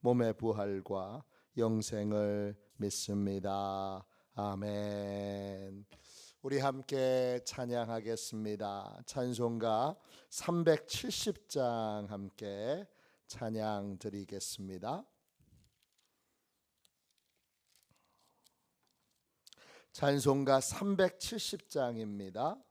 몸의 부활과 영생을 믿습니다. 아멘. 우리 함께 찬양하겠습니다. 찬송가 370장 함께 찬양 드리겠습니다. 찬송가 370장입니다.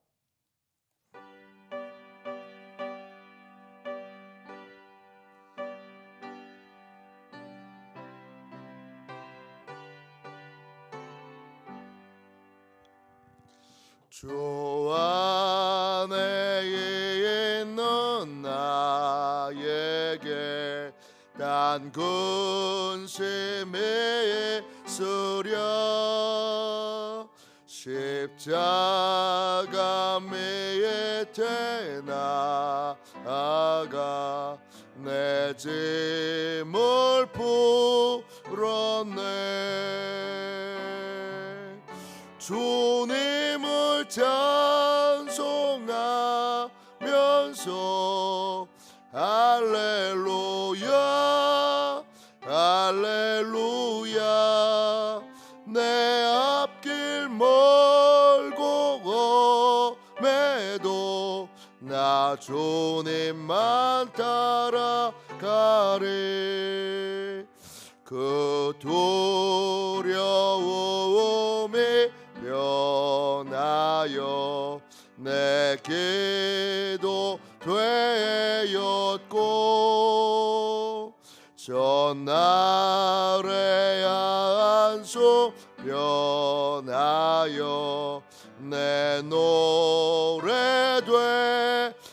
십자가 밑에 나아가 내 짐을 풀었네. 주님을 찬송하면서 주님만 따라가리. 그 두려움이 변하여 내 기도 되었고 전날의 안수 변하여 내 노래 되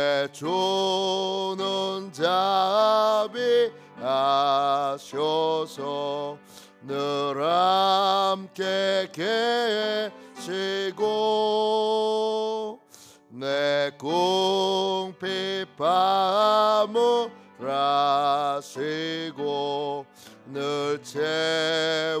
내 주는 자비하셔서. 늘 함께 계시고 내 궁핍 밤을 아시고 늘 채워주시네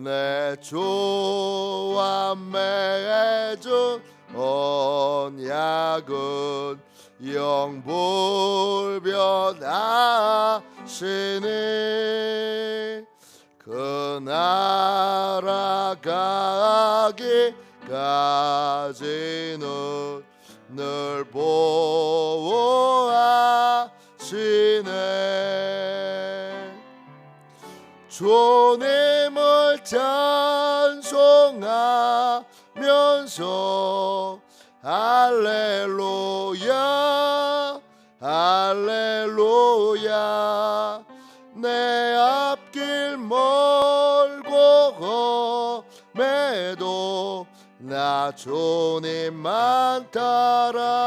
내 주와 맺은 언약은 영불변하시니. 그 나라 가기까지는 늘 보호하시네. 주님을 찬송하면서 할렐루야 할렐루야 내 앞길 멀고 매도 나 주님만 따라가리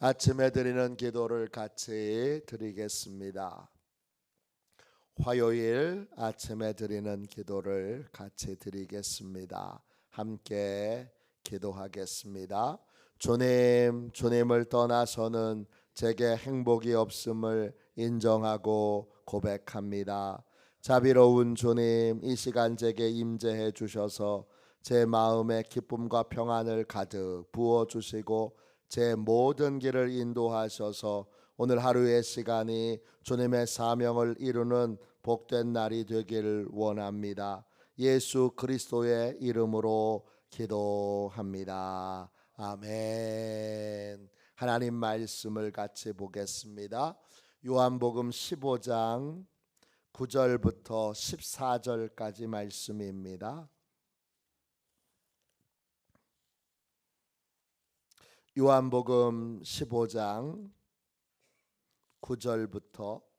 아침에 드리는 기도를 같이 드리겠습니다. 화요일 아침에 드리는 기도를 같이 드리겠습니다. 함께 기도하겠습니다. 주님, 주님을 떠나서는 제게 행복이 없음을 인정하고 고백합니다. 자비로운 주님, 이 시간 제게 임재해 주셔서 제 마음에 기쁨과 평안을 가득 부어 주시고 제 모든 길을 인도하셔서 오늘 하루의 시간이 주님의 사명을 이루는 복된 날이 되길 원합니다. 예수 그리스도의 이름으로 기도합니다. 아멘. 하나님 말씀을 같이 보겠습니다. 요한복음 15장 9절부터 14절까지 말씀입니다. 요한복음 15장 9절부터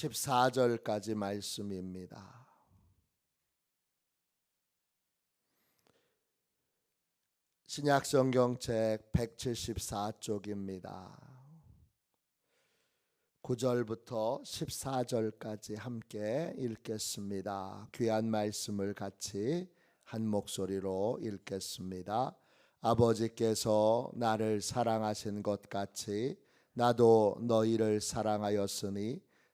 14절까지 말씀입니다. 신약 성경책 174쪽입니다. 9절부터 14절까지 함께 읽겠습니다. 귀한 말씀을 같이 한 목소리로 읽겠습니다. 아버지께서 나를 사랑하신 것 같이 나도 너희를 사랑하였으니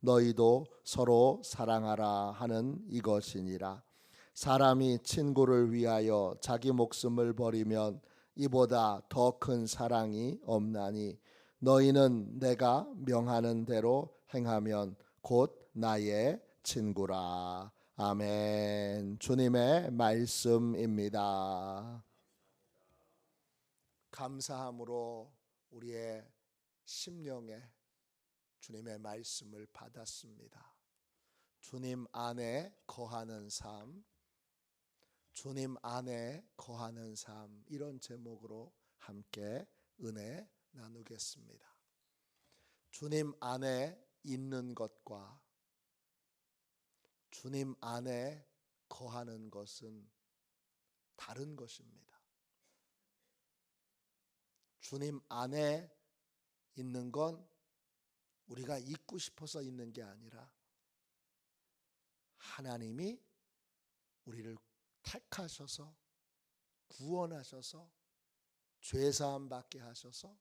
너희도 서로 사랑하라 하는 이것이니라. 사람이 친구를 위하여 자기 목숨을 버리면 이보다 더 큰 사랑이 없나니 너희는 내가 명하는 대로 행하면 곧 나의 친구라. 아멘. 주님의 말씀입니다. 감사함으로 우리의 심령에 주님의 말씀을 받았습니다. 주님 안에 거하는 삶, 주님 안에 거하는 삶, 이런 제목으로 함께 은혜 나누겠습니다. 주님 안에 있는 것과 주님 안에 거하는 것은 다른 것입니다. 주님 안에 있는 건 우리가 있고 싶어서 있는 게 아니라 하나님이 우리를 택하셔서 구원하셔서 죄사함 받게 하셔서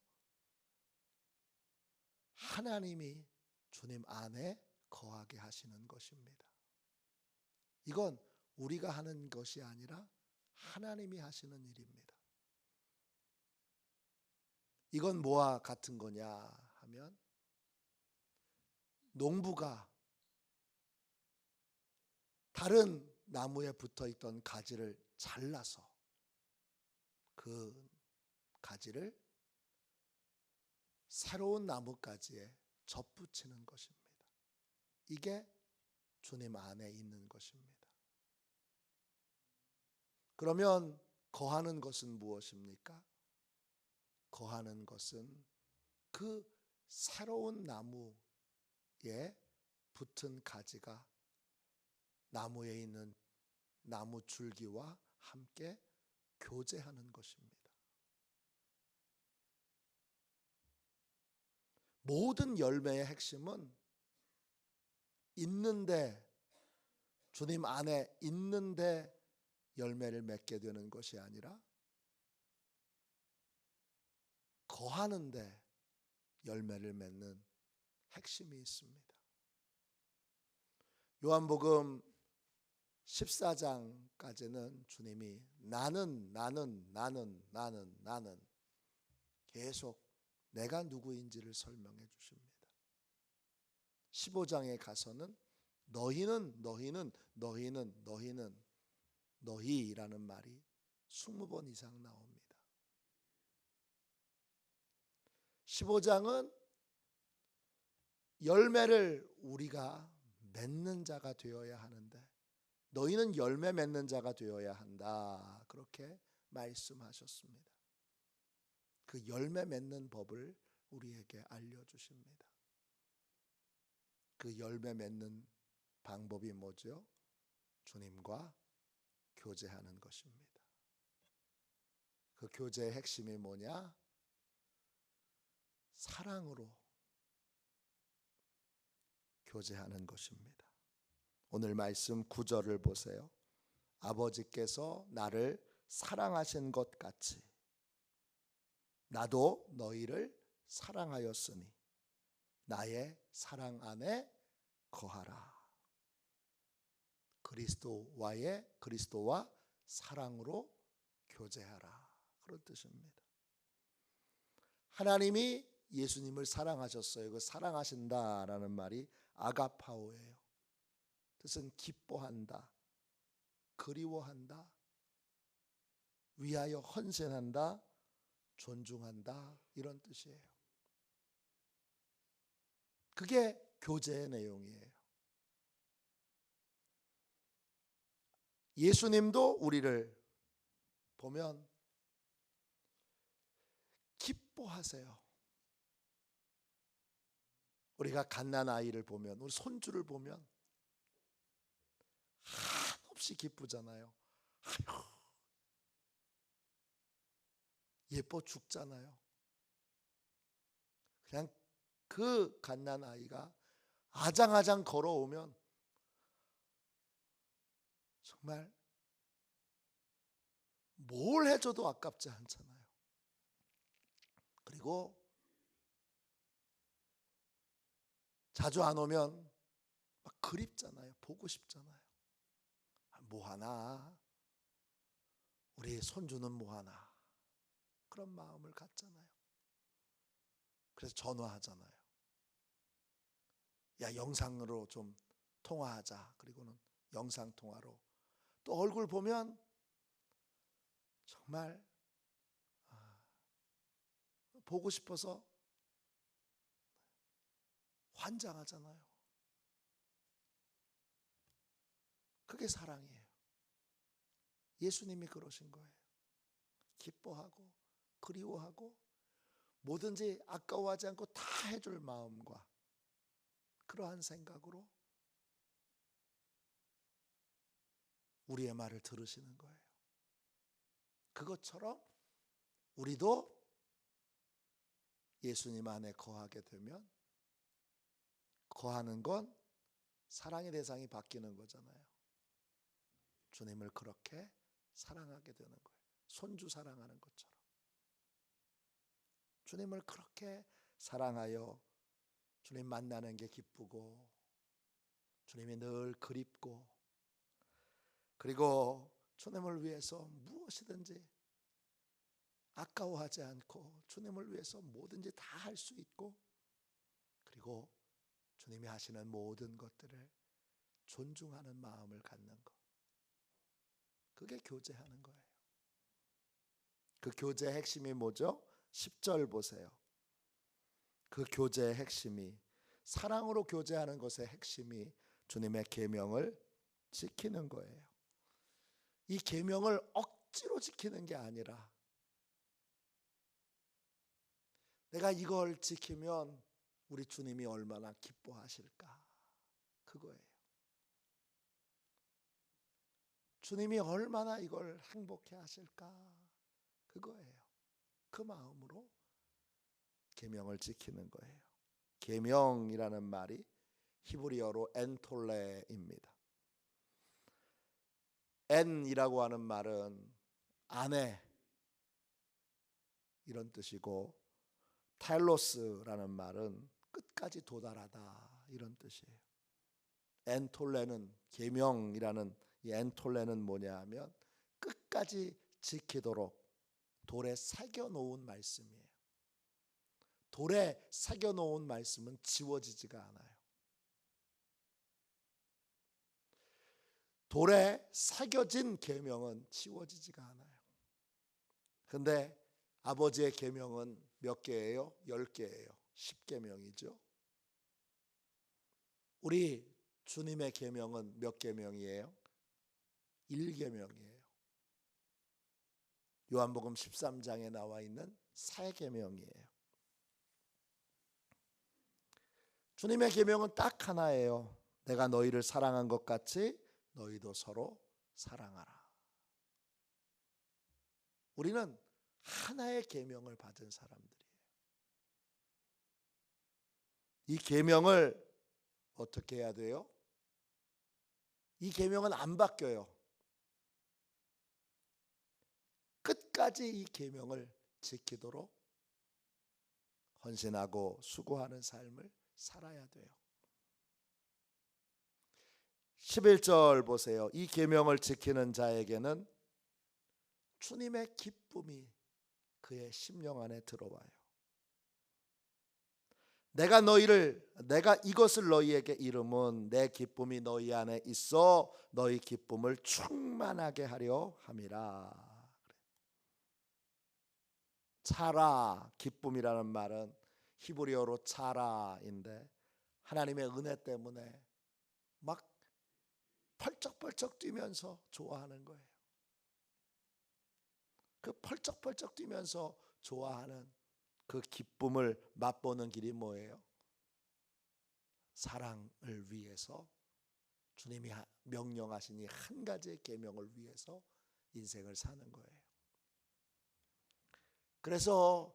하나님이 주님 안에 거하게 하시는 것입니다. 이건 우리가 하는 것이 아니라 하나님이 하시는 일입니다. 이건 뭐와 같은 거냐 하면 농부가 다른 나무에 붙어 있던 가지를 잘라서 그 가지를 새로운 나뭇가지에 접붙이는 것입니다. 이게 주님 안에 있는 것입니다. 그러면 거하는 것은 무엇입니까? 거하는 것은 그 새로운 나무 에 붙은 가지가 나무에 있는 나무 줄기와 함께 교제하는 것입니다. 모든 열매의 핵심은 있는데 주님 안에 있는데 열매를 맺게 되는 것이 아니라 거하는데 열매를 맺는 핵심이 있습니다. 요한복음 14장까지는 주님이 나는 나는 나는 나는 나는 계속 내가 누구인지를 설명해 주십니다. 15장에 가서는 너희는 너희는 너희는 너희는 너희라는 말이 20번 이상 나옵니다. 15장은 열매를 우리가 맺는 자가 되어야 하는데 너희는 열매 맺는 자가 되어야 한다. 그렇게 말씀하셨습니다. 그 열매 맺는 법을 우리에게 알려 주십니다. 그 열매 맺는 방법이 뭐죠? 주님과 교제하는 것입니다. 그 교제의 핵심이 뭐냐? 사랑으로 교제하는 것입니다. 오늘 말씀 9절을 보세요. 아버지께서 나를 사랑하신 것 같이 나도 너희를 사랑하였으니 나의 사랑 안에 거하라. 그리스도와의 그리스도와 사랑으로 교제하라. 그런 뜻입니다. 하나님이 예수님을 사랑하셨어요. 그 사랑하신다라는 말이 아가파오예요. 뜻은 기뻐한다, 그리워한다, 위하여 헌신한다, 존중한다 이런 뜻이에요. 그게 교제의 내용이에요. 예수님도 우리를 보면 기뻐하세요. 우리가 갓난 아이를 보면 우리 손주를 보면 한없이 기쁘잖아요. 아유, 예뻐 죽잖아요. 그냥 그 갓난 아이가 아장아장 걸어오면 정말 뭘 해줘도 아깝지 않잖아요. 그리고 자주 안 오면 막 그립잖아요. 보고 싶잖아요. 뭐 하나? 우리 손주는 뭐 하나? 그런 마음을 갖잖아요. 그래서 전화하잖아요. 야, 영상으로 좀 통화하자. 그리고는 영상 통화로 또 얼굴 보면 정말 아, 보고 싶어서 환장하잖아요. 그게 사랑이에요. 예수님이 그러신 거예요. 기뻐하고 그리워하고 뭐든지 아까워하지 않고 다 해줄 마음과 그러한 생각으로 우리의 말을 들으시는 거예요. 그것처럼 우리도 예수님 안에 거하게 되면 거하는 건 사랑의 대상이 바뀌는 거잖아요. 주님을 그렇게 사랑하게 되는 거예요. 손주 사랑하는 것처럼. 주님을 그렇게 사랑하여 주님 만나는 게 기쁘고 주님이 늘 그립고 그리고 주님을 위해서 무엇이든지 아까워하지 않고 주님을 위해서 뭐든지 다 할 수 있고 그리고 주님이 하시는 모든 것들을 존중하는 마음을 갖는 것. 그게 교제하는 거예요. 그 교제의 핵심이 뭐죠? 10절 보세요. 그 교제의 핵심이 사랑으로 교제하는 것의 핵심이 주님의 계명을 지키는 거예요. 이 계명을 억지로 지키는 게 아니라 내가 이걸 지키면 우리 주님이 얼마나 기뻐하실까? 그거예요. 주님이 얼마나 이걸 행복해 하실까? 그거예요. 그 마음으로 계명을 지키는 거예요. 계명이라는 말이 히브리어로 엔톨레입니다. 엔이라고 하는 말은 아내 이런 뜻이고 텔로스라는 말은 끝까지 도달하다 이런 뜻이에요. 엔톨레는 계명이라는 이 엔톨레는 뭐냐 하면 끝까지 지키도록 돌에 새겨 놓은 말씀이에요. 돌에 새겨 놓은 말씀은 지워지지가 않아요. 돌에 새겨진 계명은 지워지지가 않아요. 근데 아버지의 계명은 몇 개예요? 열 개예요. 십 계명이죠. 우리 주님의 계명은 몇 계명이에요? 1계명이에요. 요한복음 13장에 나와 있는 세 계명이에요. 주님의 계명은 딱 하나예요. 내가 너희를 사랑한 것 같이 너희도 서로 사랑하라. 우리는 하나의 계명을 받은 사람들 이 계명을 어떻게 해야 돼요? 이 계명은 안 바뀌어요. 끝까지 이 계명을 지키도록 헌신하고 수고하는 삶을 살아야 돼요. 11절 보세요. 이 계명을 지키는 자에게는 주님의 기쁨이 그의 심령 안에 들어와요. 내가 너희를 내가 이것을 너희에게 이름은 내 기쁨이 너희 안에 있어 너희 기쁨을 충만하게 하려 함이라. 차라 기쁨이라는 말은 히브리어로 차라인데 하나님의 은혜 때문에 막 펄쩍펄쩍 뛰면서 좋아하는 거예요. 그 펄쩍펄쩍 뛰면서 좋아하는 그 기쁨을 맛보는 길이 뭐예요? 사랑을 위해서 주님이 명령하신 이 한 가지의 계명을 위해서 인생을 사는 거예요. 그래서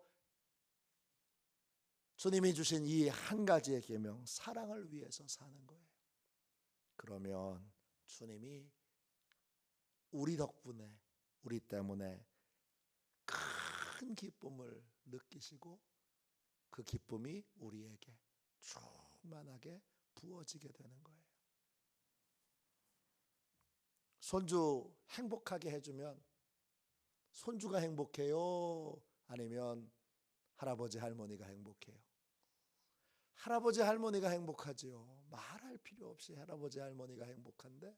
주님이 주신 이 한 가지의 계명 사랑을 위해서 사는 거예요. 그러면 주님이 우리 덕분에 우리 때문에 큰 기쁨을 느끼시고 그 기쁨이 우리에게 충만하게 부어지게 되는 거예요. 손주 행복하게 해주면 손주가 행복해요? 아니면 할아버지 할머니가 행복해요? 할아버지 할머니가 행복하지요. 말할 필요 없이 할아버지 할머니가 행복한데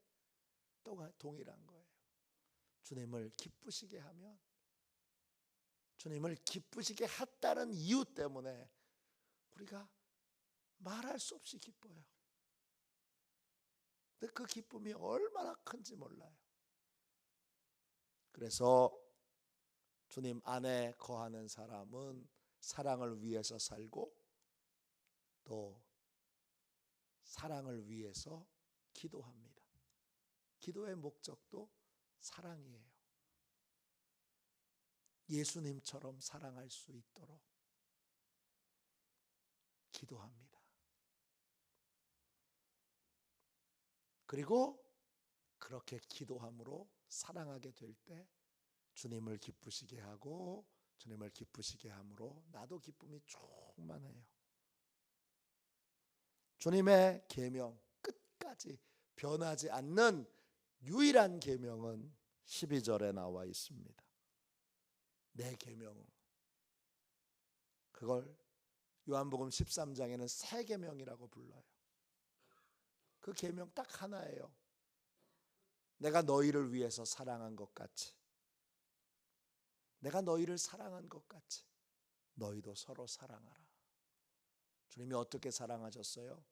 또 동일한 거예요. 주님을 기쁘시게 하면 주님을 기쁘시게 했다는 이유 때문에 우리가 말할 수 없이 기뻐요. 근데 그 기쁨이 얼마나 큰지 몰라요. 그래서 주님 안에 거하는 사람은 사랑을 위해서 살고 또 사랑을 위해서 기도합니다. 기도의 목적도 사랑이에요. 예수님처럼 사랑할 수 있도록 기도합니다. 그리고 그렇게 기도함으로 사랑하게 될 때 주님을 기쁘시게 하고 주님을 기쁘시게 함으로 나도 기쁨이 충만해요. 주님의 계명 끝까지 변하지 않는 유일한 계명은 12절에 나와 있습니다. 내 계명. 그걸 요한복음 13장에는 새 계명이라고 불러요. 그 계명 딱 하나예요. 내가 너희를 위해서 사랑한 것 같이 내가 너희를 사랑한 것 같이 너희도 서로 사랑하라. 주님이 어떻게 사랑하셨어요?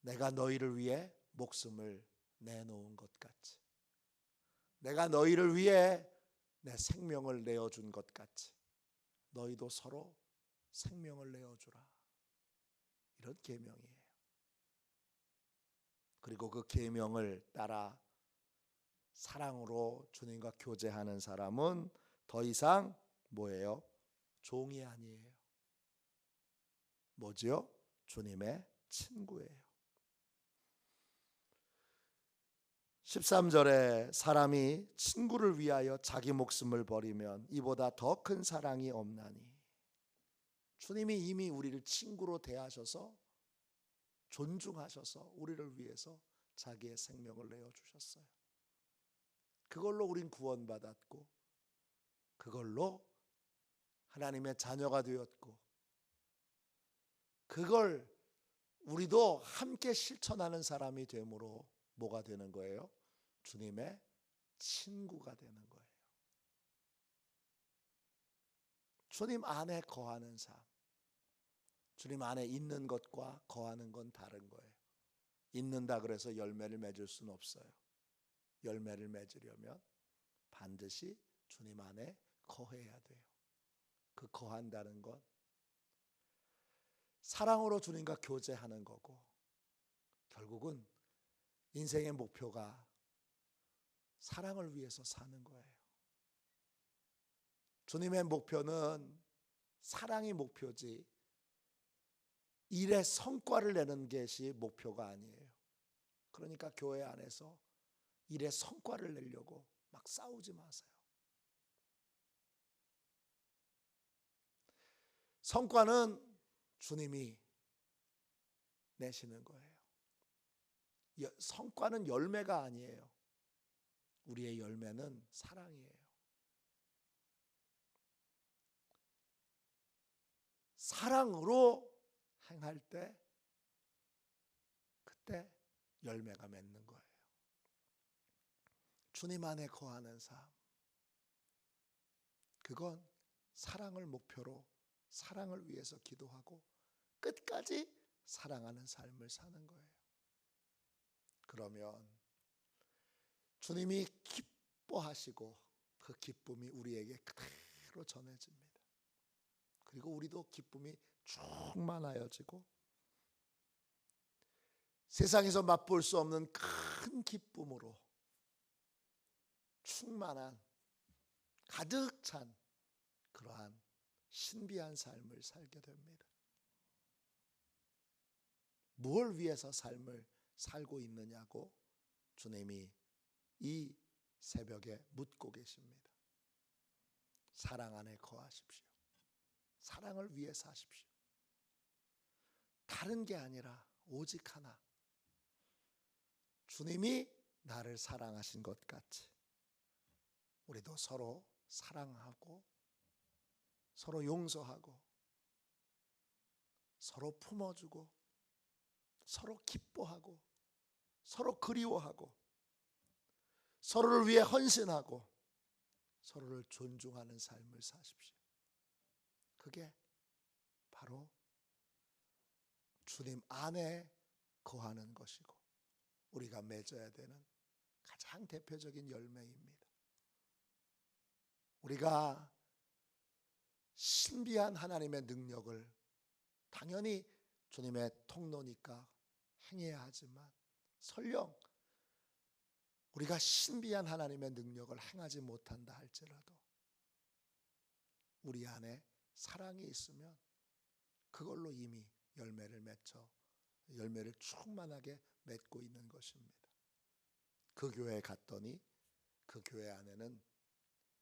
내가 너희를 위해 목숨을 내놓은 것 같이 내가 너희를 위해 내 생명을 내어준 것 같이 너희도 서로 생명을 내어주라. 이런 계명이에요. 그리고 그 계명을 따라 사랑으로 주님과 교제하는 사람은 더 이상 뭐예요? 종이 아니에요. 뭐지요? 주님의 친구예요. 13절에 사람이 친구를 위하여 자기 목숨을 버리면 이보다 더 큰 사랑이 없나니 주님이 이미 우리를 친구로 대하셔서 존중하셔서 우리를 위해서 자기의 생명을 내어 주셨어요. 그걸로 우린 구원받았고 그걸로 하나님의 자녀가 되었고 그걸 우리도 함께 실천하는 사람이 되므로 뭐가 되는 거예요? 주님의 친구가 되는 거예요. 주님 안에 거하는 삶. 주님 안에 있는 것과 거하는 건 다른 거예요. 있는다 그래서 열매를 맺을 수는 없어요. 열매를 맺으려면 반드시 주님 안에 거해야 돼요. 그 거한다는 건 사랑으로 주님과 교제하는 거고 결국은 인생의 목표가 사랑을 위해서 사는 거예요. 주님의 목표는 사랑이 목표지 일의 성과를 내는 것이 목표가 아니에요. 그러니까 교회 안에서 일의 성과를 내려고 막 싸우지 마세요. 성과는 주님이 내시는 거예요. 성과는 열매가 아니에요. 우리의 열매는 사랑이에요. 사랑으로 행할 때 그때 열매가 맺는 거예요. 주님 안에 거하는 삶. 그건 사랑을 목표로 사랑을 위해서 기도하고 끝까지 사랑하는 삶을 사는 거예요. 그러면 주님이 기뻐하시고 그 기쁨이 우리에게 그대로 전해집니다. 그리고 우리도 기쁨이 충만하여지고 세상에서 맛볼 수 없는 큰 기쁨으로 충만한 가득 찬 그러한 신비한 삶을 살게 됩니다. 무엇을 위해서 삶을 살고 있느냐고 주님이 이 새벽에 묻고 계십니다. 사랑 안에 거하십시오. 사랑을 위해 사십시오. 다른 게 아니라 오직 하나. 주님이 나를 사랑하신 것 같이 우리도 서로 사랑하고 서로 용서하고 서로 품어주고 서로 기뻐하고 서로 그리워하고 서로를 위해 헌신하고 서로를 존중하는 삶을 사십시오. 그게 바로 주님 안에 거하는 것이고 우리가 맺어야 되는 가장 대표적인 열매입니다. 우리가 신비한 하나님의 능력을 당연히 주님의 통로니까 행해야 하지만 설령 우리가 신비한 하나님의 능력을 행하지 못한다 할지라도 우리 안에 사랑이 있으면 그걸로 이미 열매를 맺혀 열매를 충만하게 맺고 있는 것입니다. 그 교회에 갔더니 그 교회 안에는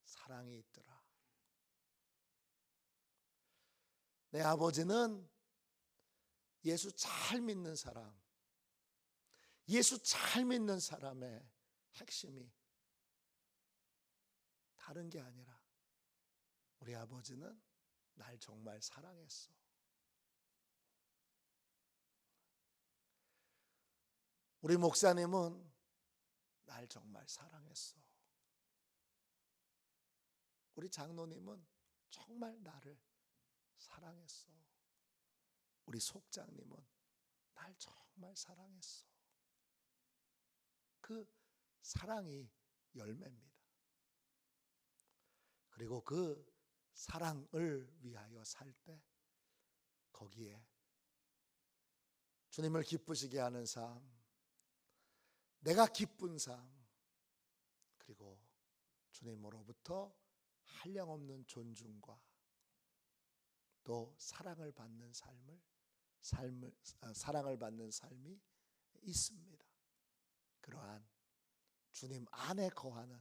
사랑이 있더라. 내 아버지는 예수 잘 믿는 사람, 예수 잘 믿는 사람의 핵심이 다른 게 아니라 우리 아버지는 날 정말 사랑했어. 우리 목사님은 날 정말 사랑했어. 우리 장로님은 정말 나를 사랑했어. 우리 속장님은 날 정말 사랑했어. 그 사랑이 열매입니다. 그리고 그 사랑을 위하여 살 때 거기에 주님을 기쁘시게 하는 삶, 내가 기쁜 삶, 그리고 주님으로부터 한량없는 존중과 또 사랑을 받는 삶을 삶을 아, 사랑을 받는 삶이 있습니다. 그러한 주님 안에 거하는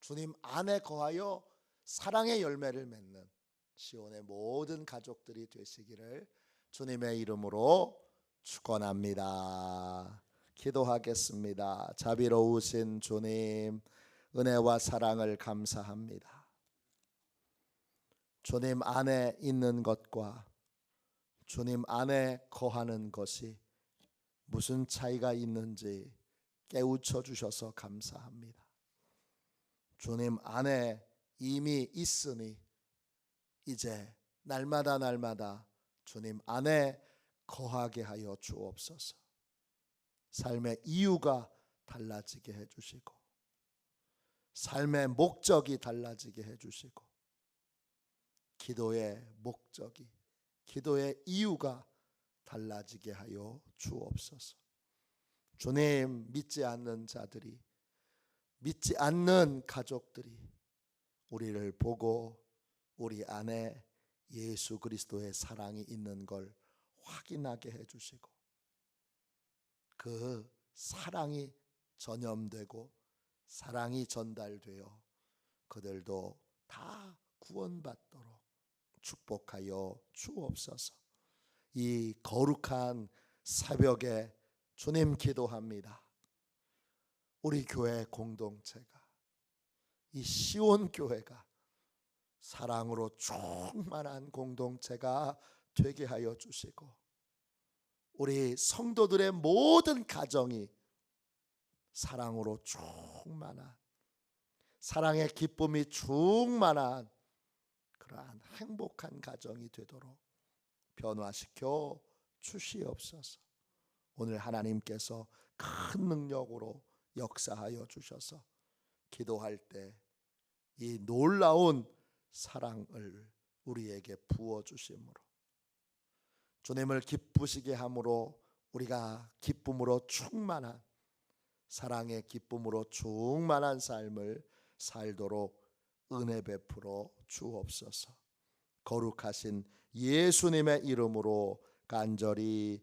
주님 안에 거하여 사랑의 열매를 맺는 시온의 모든 가족들이 되시기를 주님의 이름으로 축원합니다. 기도하겠습니다. 자비로우신 주님 은혜와 사랑을 감사합니다. 주님 안에 있는 것과 주님 안에 거하는 것이 무슨 차이가 있는지 깨우쳐 주셔서 감사합니다. 주님 안에 이미 있으니 이제 날마다 날마다 주님 안에 거하게 하여 주옵소서. 삶의 이유가 달라지게 해 주시고 삶의 목적이 달라지게 해 주시고 기도의 목적이 기도의 이유가 달라지게 하여 주옵소서. 주님 믿지 않는 자들이 믿지 않는 가족들이 우리를 보고 우리 안에 예수 그리스도의 사랑이 있는 걸 확인하게 해 주시고 그 사랑이 전염되고 사랑이 전달되어 그들도 다 구원받도록 축복하여 주옵소서. 이 거룩한 새벽에 주님 기도합니다. 우리 교회 공동체가 이 시온 교회가 사랑으로 충만한 공동체가 되게 하여 주시고 우리 성도들의 모든 가정이 사랑으로 충만한 사랑의 기쁨이 충만한 그러한 행복한 가정이 되도록 변화시켜 주시옵소서. 오늘 하나님께서 큰 능력으로 역사하여 주셔서 기도할 때 이 놀라운 사랑을 우리에게 부어 주심으로 주님을 기쁘시게 함으로 우리가 기쁨으로 충만한 사랑의 기쁨으로 충만한 삶을 살도록 은혜 베풀어 주옵소서. 거룩하신 예수님의 이름으로 간절히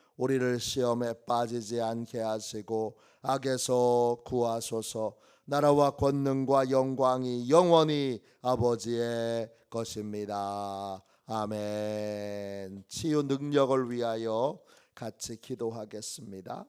우리를 시험에 빠지지 않게 하시고 악에서 구하소서 나라와 권능과 영광이 영원히 아버지의 것입니다. 아멘. 치유 능력을 위하여 같이 기도하겠습니다.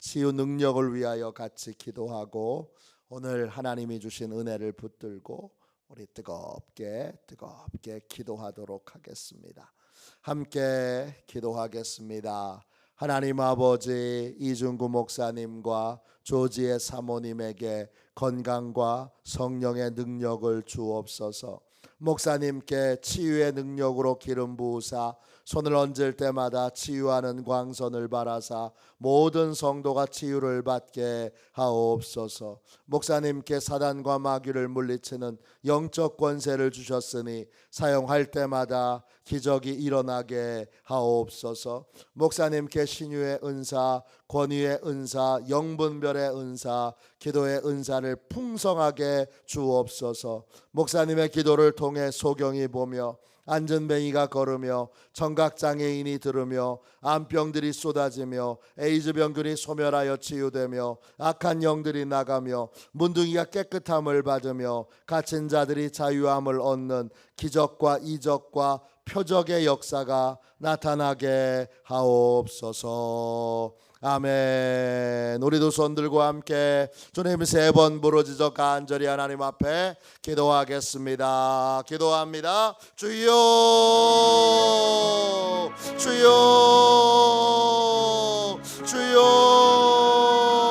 치유 능력을 위하여 같이 기도하고 오늘 하나님이 주신 은혜를 붙들고 우리 뜨겁게 뜨겁게 기도하도록 하겠습니다. 함께 기도하겠습니다. 하나님 아버지 이중구 목사님과 조지의 사모님에게 건강과 성령의 능력을 주옵소서. 목사님께 치유의 능력으로 기름 부으사 손을 얹을 때마다 치유하는 광선을 바라사 모든 성도가 치유를 받게 하옵소서. 목사님께 사단과 마귀를 물리치는 영적 권세를 주셨으니 사용할 때마다 기적이 일어나게 하옵소서. 목사님께 신유의 은사, 권위의 은사, 영분별의 은사, 기도의 은사를 풍성하게 주옵소서. 목사님의 기도를 통해 소경이 보며 안전뱅이가 걸으며 청각장애인이 들으며 암병들이 쏟아지며 에이즈 병균이 소멸하여 치유되며 악한 영들이 나가며 문둥이가 깨끗함을 받으며 갇힌 자들이 자유함을 얻는 기적과 이적과 표적의 역사가 나타나게 하옵소서. 아멘. 우리도 손들과 함께 주님 세 번 부르짖어 간절히 하나님 앞에 기도하겠습니다. 기도합니다. 주여, 주여, 주여.